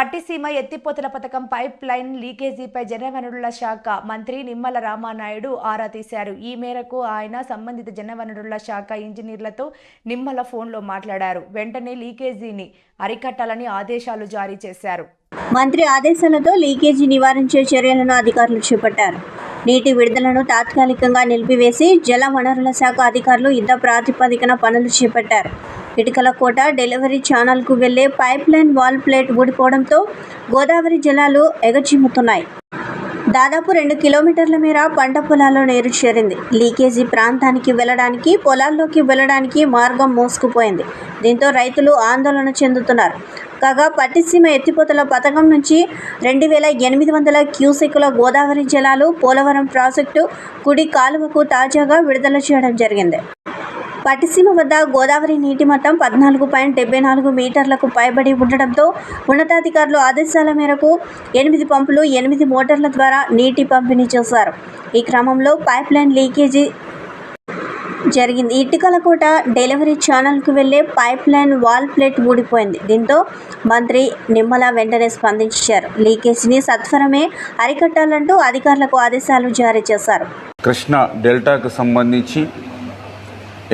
పట్టిసీమ ఎత్తిపోతల పథకం pipe line లీకేజీపై జనవనరుల శాఖ మంత్రి నిమ్మల రామానాయుడు ఆరా తీశారు. ఈ మేరకు ఆయన సంబంధిత జనవనరుల శాఖ ఇంజనీర్లతో నిమ్మల ఫోన్లో మాట్లాడారు. వెంటనే లీకేజీని అరికట్టాలని ఆదేశాలు జారీ చేశారు. మంత్రి ఆదేశాలతో లీకేజీ నివారించే చర్యలను అధికారులు చేపట్టారు. నీటి విడుదలను తాత్కాలికంగా నిలిపివేసి జల వనరుల శాఖ అధికారులు యుద్ధ ప్రాతిపదికన పనులు చేపట్టారు. ఇటుకల కోట డెలివరీ ఛానల్కు వెళ్ళే పైప్ లైన్ వాల్ ప్లేట్ ఊడిపోవడంతో గోదావరి జలాలు ఎగచిమ్ముతున్నాయి దాదాపు రెండు కిలోమీటర్ల మేర పంట పొలాల్లో నీరు చేరింది. లీకేజీ ప్రాంతానికి వెళ్ళడానికి పొలాల్లోకి వెళ్ళడానికి మార్గం మోసుకుపోయింది. దీంతో రైతులు ఆందోళన చెందుతున్నారు. కాగా పట్టిసీమ ఎత్తిపోతల పథకం నుంచి రెండు వేల ఎనిమిది వందల క్యూసెక్కుల గోదావరి జలాలు పోలవరం ప్రాజెక్టు కుడి కాలువకు తాజాగా విడుదల చేయడం జరిగింది. పట్టిసీమ వద్ద గోదావరి నీటి మట్టం పద్నాలుగు పాయింట్ డెబ్బై నాలుగు మీటర్లకు పైబడి ఉండడంతో ఉన్నతాధికారులు ఆదేశాల మేరకు ఎనిమిది పంపులు ఎనిమిది మోటార్ల ద్వారా నీటి పంపిణీ చేశారు. ఈ క్రమంలో పైప్ లైన్ లీకేజీ జరిగింది. ఇటుకల కోట డెలివరీ ఛానల్కు వెళ్ళే పైప్ లైన్ వాల్ ప్లేట్ ఊడిపోయింది. దీంతో మంత్రి నిమ్మల వెంటనే స్పందించారు. లీకేజీని సత్వరమే అరికట్టాలంటూ అధికారులకు ఆదేశాలు జారీ చేశారు. కృష్ణా డెల్టాకు సంబంధించి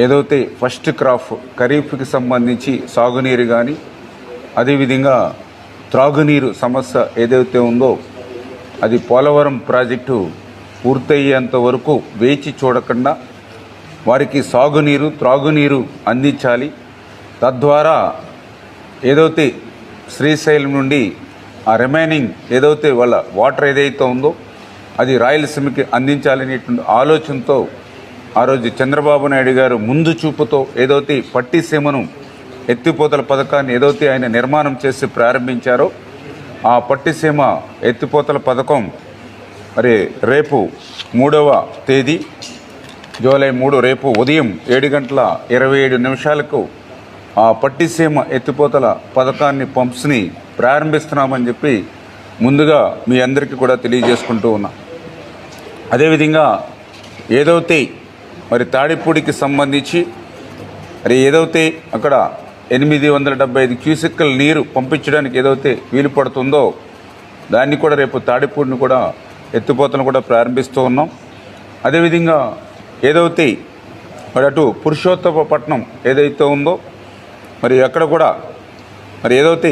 ఏదైతే ఫస్ట్ క్రాప్ ఖరీఫ్కి సంబంధించి సాగునీరు కానీ అదేవిధంగా త్రాగునీరు సమస్య ఏదైతే ఉందో అది పోలవరం ప్రాజెక్టు పూర్తయ్యేంత వరకు వేచి చూడకుండా వారికి సాగునీరు త్రాగునీరు అందించాలి. తద్వారా ఏదైతే శ్రీశైలం నుండి ఆ రిమైనింగ్ ఏదైతే వాళ్ళ వాటర్ ఏదైతే ఉందో అది రాయలసీమకి అందించాలనేటువంటి ఆలోచనతో ఆ రోజు చంద్రబాబు నాయుడు గారు ముందు చూపుతో ఏదైతే పట్టిసీమను ఎత్తిపోతల పథకాన్ని ఏదైతే ఆయన నిర్మాణం చేసి ప్రారంభించారో ఆ పట్టిసీమ ఎత్తిపోతల పథకం మరి రేపు మూడవ తేదీ జూలై మూడు రేపు ఉదయం ఏడు గంటల ఇరవై ఏడు నిమిషాలకు ఆ పట్టిసీమ ఎత్తిపోతల పథకాన్ని పంప్స్ని ప్రారంభిస్తున్నామని చెప్పి ముందుగా మీ అందరికీ కూడా తెలియజేసుకుంటూ ఉన్నా. అదేవిధంగా ఏదైతే మరి తాడిపూడికి సంబంధించి మరి ఏదైతే అక్కడ ఎనిమిది వందల డెబ్బై ఐదు క్యూసెక్కల నీరు పంపించడానికి ఏదైతే వీలు పడుతుందో దాన్ని కూడా రేపు తాడిపూడిని కూడా ఎత్తిపోతను కూడా ప్రారంభిస్తూ ఉన్నాం. అదేవిధంగా ఏదైతే మరి అటు పురుషోత్తమ పట్టణం ఏదైతే ఉందో మరి అక్కడ కూడా మరి ఏదైతే